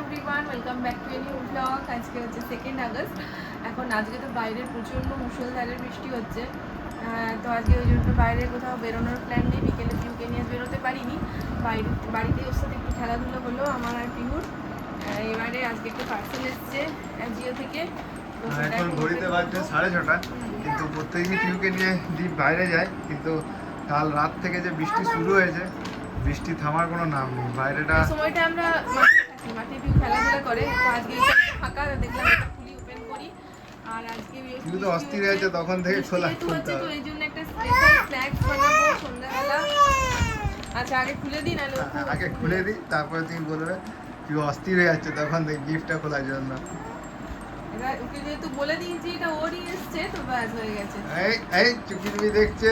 Everyone welcome back to any blog আজকে হচ্ছে second August. এখন আজকে তো বাইরে প্রচণ্ড মুষলধারের বৃষ্টি হচ্ছে। তো আজকে ওই জন্য বাইরে কোথাও বেরোনোর প্ল্যান নেই। বিকেলে পিউকে নিয়ে বেরোতে পারিনি। বাইরে বাড়িতে ওর সাথে একটু খেলাধুলো হলো আমার আর আহ, এবারে আজকে একটু পার্সেল এসছে জিও থেকে। সেটা এখন ঘড়িতে বাজছে সাড়ে ছটা। কিন্তু প্রত্যেকদিন টিউকে নিয়ে দ্বীপ বাইরে যায়। কিন্তু কাল রাত থেকে যে বৃষ্টি শুরু হয়েছে বৃষ্টি থামার কোনো নাম নেই। বাইরেটা সময়টা আমরা মাঠে খেলাধুলা করে। তো আজকে ফাঁকা দেখলাম খুলি ওপেন করি। আর আজকে বেশ তো অস্থির হয়েছে তখন থেকে খোলা খুলতে তো এই জন্য একটা স্পেশাল স্ন্যাক্স বানাবো সন্ধ্যাবেলা। আচ্ছা আগে খুলে দিই নাহলে আগে খুলে দিই তারপরে তুমি বলবে অস্থির হয়ে যাচ্ছে তখন থেকে গিফটটা খোলার জন্য। ওকে যেহেতু বলে দিয়েছি এটা ওরই এসছে তো ব্যাস হয়ে গেছে। এই এই চুপি চুপি দেখছে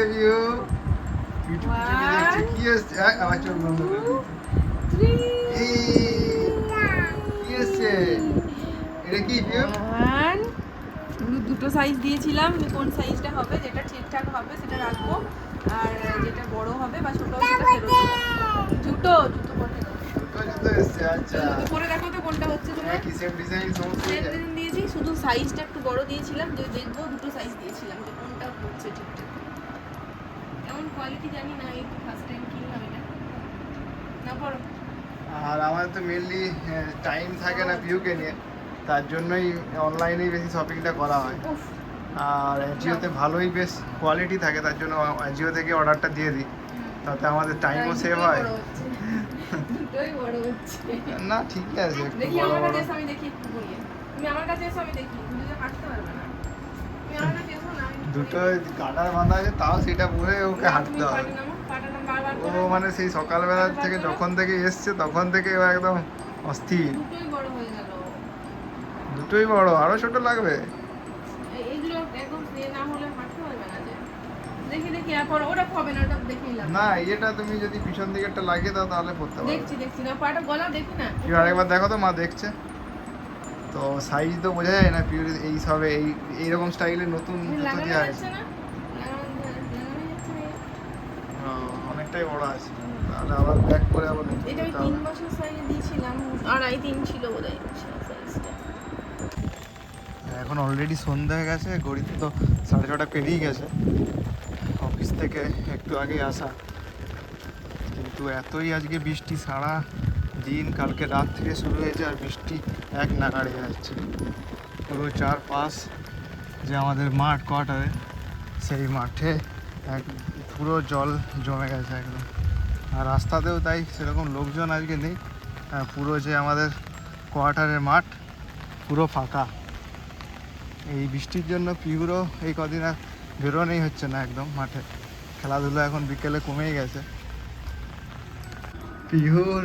চুপি কি এসছে? আমার চোখ বন্ধ করে এটা কি পিউ One. দু- দুটো সাইজ দিয়েছিলাম যে কোন সাইজটা হবে যেটা ঠিকঠাক হবে সেটা রাখব। আর যেটা বড় হবে বা ছোট সেটা ফেরত জুতো পরে আচ্ছা। জুতো পরে দেখো তো কোনটা হচ্ছে তোমার। হ্যাঁ কি সেম ডিজাইন সেম ডিজাইন দিয়েছি শুধু সাইজটা একটু বড় দিয়েছিলাম যে দেখব দুটো সাইজ দিয়েছিলাম যে কোনটা হচ্ছে ঠিকঠাক। কেমন কোয়ালিটি জানি না এই ফার্স্ট টাইম কিনলাম এটা। না পড়ো আর আমাদের তো মেনলি টাইম থাকে না পিউকে নিয়ে। তার জন্যই অনলাইনেই বেশি শপিংটা করা হয়। আর জিওতে ভালোই বেশ কোয়ালিটি থাকে তার জন্য জিও থেকে অর্ডারটা দিয়ে দিই। তাতে আমাদের টাইমও সেভ হয়। না ঠিকই আছে একটু দেখি বড় আমার কাছে এসো, আমি দেখি একটু বলিয়ে তুমি আমার কাছে এসো আমি দেখি। তুমি তো হাঁটতে পারবে না। তুমি আমার কাছে এসো না দুটো। গাডার বাঁধা আছে তাও সেটা পরে ওকে হাঁটতে হবে। ও মানে সেই সকালবেলা থেকে যখন থেকে এসছে তখন থেকে ও একদম অস্থির। দুটোই বড় হয়ে গেল। দুটোই বড় আরও ছোট লাগবে। এই- এইগুলো একদম না হলে হাঁটতে পারবে না দেখি দেখি আর ওটা হবে না ওটা দেখে না এটা তুমি যদি পিছন দিকে একটা লাগিয়ে দাও তাহলে পড়তে পারবে। দেখছি দেখছি না পাটা গলা দেখি না। পিউ আরেকবার দেখো তো মা দেখছে। তো সাইজ তো বোঝা যায় না পিউর এই সবে এই এইরকম স্টাইলের নতুন জুতো দেওয়া আছে অনেকটাই বড় আছে। তাহলে আবার ব্যাক করে আবার এটা আমি তিন বছর সাইজে দিয়েছিলাম আড়াই তিন ছিল বোধ হয় সাইজটা এখন অলরেডি সন্ধ্যা হয়ে গেছে ঘড়িতে তো সাড়ে ছটা পেরিয়ে গেছে। অফিস থেকে একটু আগে আসা। কিন্তু এতই আজকে বৃষ্টি, সারা দিন, কালকে রাত থেকে শুরু হয়েছে আর বৃষ্টি এক নাগাড়ে যাচ্ছে পুরো চারপাশ যে আমাদের মাঠ কোয়ার্টারে, সেই মাঠে এক পুরো জল জমে গেছে একদম। আর রাস্তাতেও তাই, সেরকম লোকজন আজকে নেই। পুরো যে আমাদের কোয়ার্টারের মাঠ, পুরো ফাঁকা। এই বৃষ্টির জন্য পিউরও এই কদিন আর বেরোনোই হচ্ছে না একদম মাঠে। খেলাধুলা এখন বিকেলে কমেই গেছে। পিহুর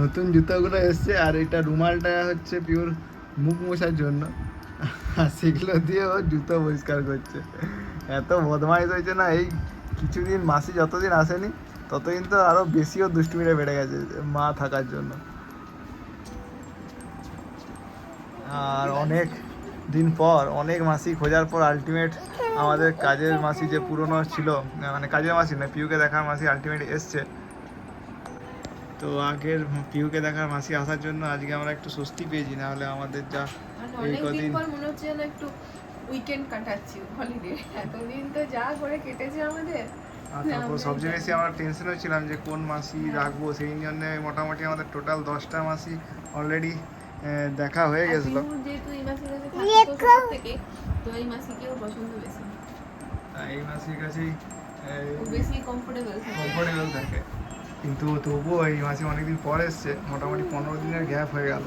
নতুন জুতোগুলো এসছে আর এটা রুমালটা হচ্ছে পিউর মুখ মোছার জন্য। আর সেগুলো দিয়ে ও জুতো পরিষ্কার করছে। এত বদমাইশ হয়েছে না, এই কিছুদিন মাসি যতদিন আসেনি, ততদিন তো আরও বেশিও দুষ্টুমিটা বেড়ে গেছে মা থাকার জন্য। আর অনেক দিন পর অনেক মাসি খোঁজার পর আলটিমেট আমাদের কাজের মাসি যে পুরনো ছিল মানে কাজের মাসি না পিউকে দেখার মাসি আলটিমেট এসছে। তো আগের পিউকে দেখার মাসি আসার জন্য আজকে আমরা একটু স্বস্তি পেয়েছি না হলে আমাদের যা এই কদিন- মনে হচ্ছে যেন একটু উইকেন্ড কাটাচ্ছি হলিডে এতদিন তো যা করে কেটেছে আমাদের। তারপর সবচেয়ে বেশি আমরা টেনশনও ছিলাম যে কোন মাসি রাখব সেই জন্য মোটামুটি আমাদের টোটাল দশটা মাসি অলরেডি দেখা হয়ে গেছিল। যেহেতু এই মাসের কাছে থাকে থেকে তো এই মাসিকেও পছন্দ বেশি এই মাসির কাছেই ও বেশি কমফোর্টেবল থাকে। কমফোর্টেবল থাকে। কিন্তু তবুও এই মাসে অনেকদিন পর এসছে মোটামুটি পনেরো দিনের গ্যাপ হয়ে গেল।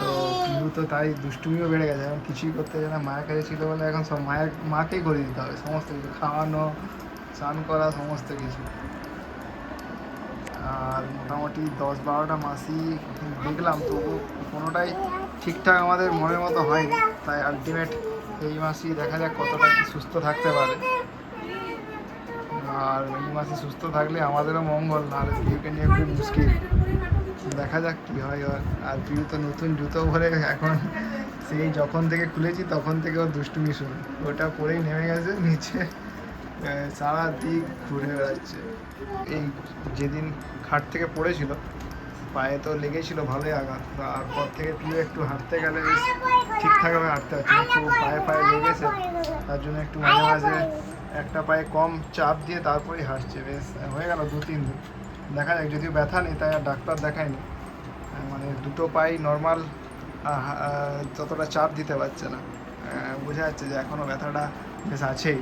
তো পিউ তো তাই দুষ্টুমিও বেড়ে গেছে এখন কিছুই করতে যায় না। মায়ের কাছে ছিল বলে এখন সব মায়ের মাকেই করে দিতে হবে। সমস্ত কিছু খাওয়ানো স্নান করা সমস্ত কিছু। আর মোটামুটি দশ বারোটা মাসই দেখলাম, তবু কোনোটাই ঠিকঠাক আমাদের মনের মতো হয়নি। তাই আলটিমেট এই মাসই দেখা যাক কতটা কি সুস্থ থাকতে পারে। আর এই মাসে সুস্থ থাকলে আমাদেরও মঙ্গল আর পিউকে নিয়ে খুব মুশকিল। দেখা যাক কি হয় ওর আর পিউ তো নতুন জুতো ভরে এখন সেই যখন থেকে খুলেছি, তখন থেকে ওর দুষ্টুমি শুরু। ওটা পরেই নেমে গেছে নিচে। সারা দিক ঘুরে বেড়াচ্ছে। এই যেদিন খাট থেকে পড়েছিল, পায়ে তো লেগেছিল ভালোই আঘাত, তারপর থেকে প্রিয় একটু হাঁটতে গেলে বেশ ঠিকঠাকভাবে হাঁটতে না, একটু পায়ে পায়ে লেগেছে, তার জন্য একটু মাঝে মাঝে একটা পায়ে কম চাপ দিয়ে তারপরেই হাঁটছে, বেশ, হয়ে গেল দু তিন দিন। দেখা যাক, যদিও ব্যথা নেই, তাই আর ডাক্তার দেখায়নি। মানে দুটো পাই নর্মাল ততটা চাপ দিতে পারছে না। বোঝা যাচ্ছে যে এখনও ব্যথাটা বেশ আছেই।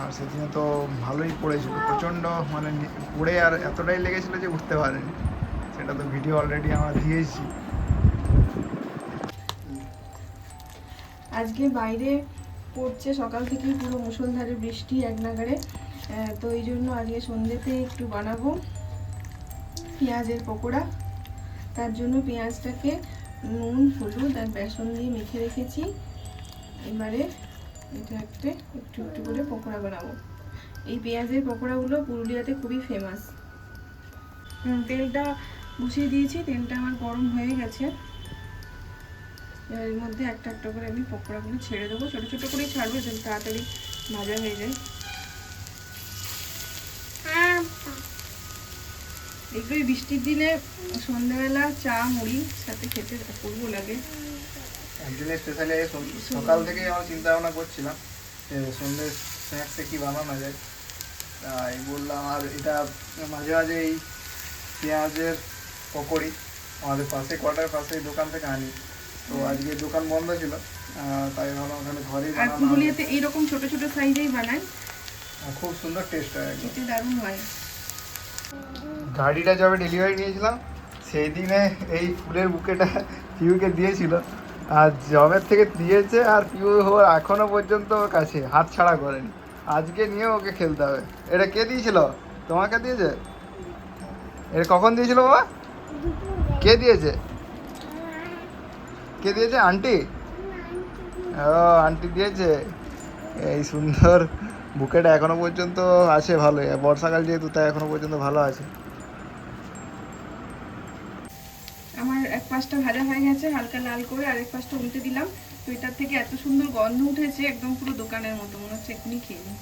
আর সেদিনে তো ভালোই পড়েছিল, প্রচণ্ড মানে পড়ে আর এতটাই লেগেছিল যে উঠতে পারেনি। সেটা তো ভিডিও অলরেডি আমরা দিয়েছি। আজকে বাইরে পড়ছে, সকাল থেকেই পুরো মুষলধারে বৃষ্টি এক নাগারে তো এই জন্য আজকে সন্ধ্যেতে একটু বানাবো পেঁয়াজের পকোড়া। তার জন্য পেঁয়াজটাকে নুন, হলুদ আর বেসন দিয়ে মেখে রেখেছি। এবারে এটা একটা একটু একটু করে পকোড়া বানাবো। এই পেঁয়াজের পকোড়াগুলো পুরুলিয়াতে খুবই ফেমাস তেলটা বসিয়ে দিয়েছি, তেলটা আমার গরম হয়ে গেছে। এর মধ্যে একটা একটা করে আমি পকোড়াগুলো ছেড়ে দেবো। ছোটো ছোটো করেই ছাড়বো যেন তাড়াতাড়ি ভাজা হয়ে যায়। এগুলো এই বৃষ্টির দিনে সন্ধ্যাবেলা চা, মুড়ি সাথে খেতে করব লাগে। স্পেশালি সকাল থেকেই আমরা চিন্তা ভাবনা করছিলাম যে সন্ধ্যে স্ন্যাক্সে কী বানানো যায়। তাই বললাম আর এটা মাঝে মাঝে এই পেঁয়াজের পকোড়ি আমাদের পাশে কোয়ার্টার পাশে দোকান থেকে আনি। তো আজকে দোকান বন্ধ ছিল তাই ভাবলাম ওখানে ঘরেই আর পুরুলিয়াতে এইরকম ছোট ছোট সাইজেই বানায়? খুব সুন্দর টেস্ট হয় খেতে দারুণ হয়। গাড়িটা যবে ডেলিভারি নিয়েছিলাম সেই দিনে এই ফুলের বুকেটা পিউকে দিয়েছিল। আর জবের থেকে দিয়েছে আর পিউ ওর এখনও পর্যন্ত ওর কাছে, হাত ছাড়া করেনি। আজকে নিয়ে ওকে খেলতে হবে। এটা কে দিয়েছিল? তোমাকে দিয়েছে? এটা কখন দিয়েছিল বাবা? কে দিয়েছে? কে দিয়েছে? আন্টি? ও, আন্টি দিয়েছে। এই সুন্দর, বুকেটা এখনও পর্যন্ত আছে ভালোই। বর্ষাকাল যেহেতু, তাই এখনও পর্যন্ত ভালো আছে। পাশটা ভাজা হয়ে গেছে, হালকা লাল করে আরেক পাশটা উল্টে দিলাম। তো এটার থেকে এত সুন্দর গন্ধ উঠেছে, একদম পুরো দোকানের মতো, মনে হচ্ছে এখনই খেয়ে নিই।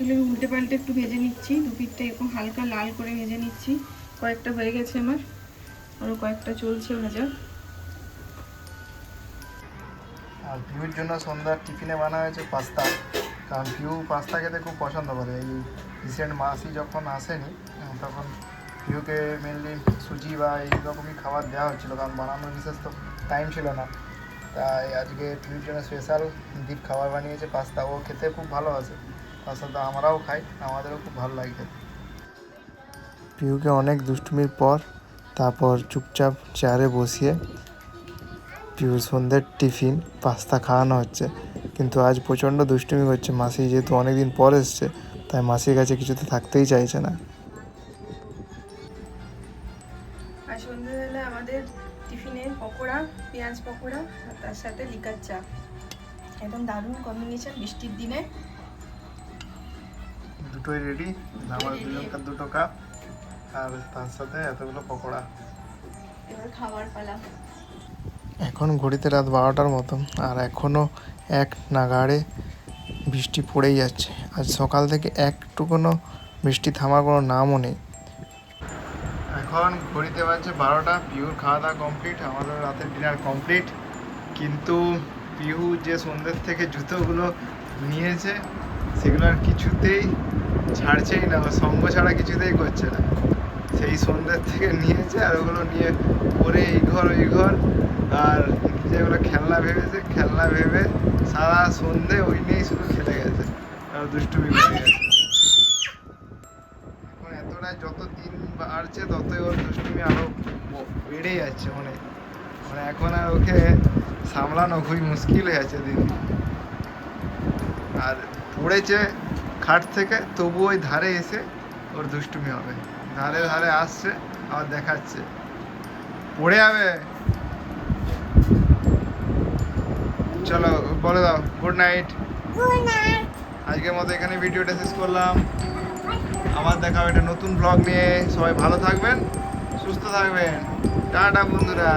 আমি উল্টে পাল্টে একটু ভেজে নিচ্ছি, দু পিঠটা এরকম হালকা লাল করে ভেজে নিচ্ছি। কয়েকটা হয়ে গেছে আমার আরও কয়েকটা চলছে ভাজা। আর পিউর জন্য সন্ধ্যার টিফিনে বানা হয়েছে পাস্তা। কারণ পিউ পাস্তা খেতে খুব পছন্দ করে। এই রিসেন্ট মাসি যখন আসেনি, তখন পিউকে মেনলি সুজি বা এই রকমই খাবার দেওয়া হচ্ছিল, কারণ বানানোর বিশেষ তো টাইম ছিল না। তাই আজকে পিউর জন্য স্পেশাল ডিপ খাবার বানিয়েছে পাস্তা ও খেতে খুব ভালোবাসে তার সাথে আমরাও খাই, আমাদেরও খুব ভালো লাগে খেতে। পিউকে অনেক দুষ্টুমির পর, তারপর চুপচাপ চেয়ারে বসিয়ে পিউর সন্ধ্যের টিফিন পাস্তা খাওয়ানো হচ্ছে। কিন্তু আজ প্রচণ্ড দুষ্টুমি করছে মাসি যেহেতু অনেকদিন পর এসছে, তাই মাসির কাছে কিছুতে থাকতেই চাইছে না। টিফিনে পকোড়া পেঁয়াজ পকোড়া আর তার সাথে লিকার চা। একদম দারুণ কম্বিনেশন বৃষ্টির দিনে। দুটোই রেডি আমার দুজনকার দুটো কাপ আর তার সাথে এতগুলো পকোড়া। এবার খাবার পালা। এখন ঘড়িতে রাত বারোটার মতো আর এখনও এক নাগাড়ে বৃষ্টি পড়েই যাচ্ছে। আজ সকাল থেকে একটুকুনো বৃষ্টি থামার কোনো নামও নেই। এখন ঘড়িতে বাজছে বারোটা, পিহুর খাওয়া দাওয়া কমপ্লিট আমাদের রাতের ডিনার কমপ্লিট কিন্তু পিহু যে সন্ধ্যের থেকে জুতোগুলো নিয়েছে, সেগুলো আর কিছুতেই ছাড়ছেই না সঙ্গ ছাড়া কিছুতেই করছে না। সেই সন্ধ্যের থেকে নিয়েছে, আর ওগুলো নিয়ে পরে এই ঘর, ওই ঘর। আর যেগুলো খেলনা ভেবেছে, খেলনা ভেবে সারা সন্ধে ওই নিয়েই শুধু খেলে গেছে। আর দুষ্টুমি করে গেছে। বাড়ছে ততই ওর দুষ্টুমি আরও ব- বেড়ে যাচ্ছে মানে। মানে এখন আর ওকে সামলানো খুবই মুশকিল হয়ে যাচ্ছে দিন। দিন। আর পড়েছে খাট থেকে তবু ওই ধারে এসে ওর দুষ্টুমি হবে। ধারে ধারে আসছে আর দেখাচ্ছে। পড়ে যাবে। চলো বলে দাও গুড নাইট আজকের মতো এখানে ভিডিওটা শেষ করলাম। আবার দেখা হবে একটা নতুন ব্লগ নিয়ে। সবাই ভালো থাকবেন সুস্থ থাকবেন। টাটা বন্ধুরা।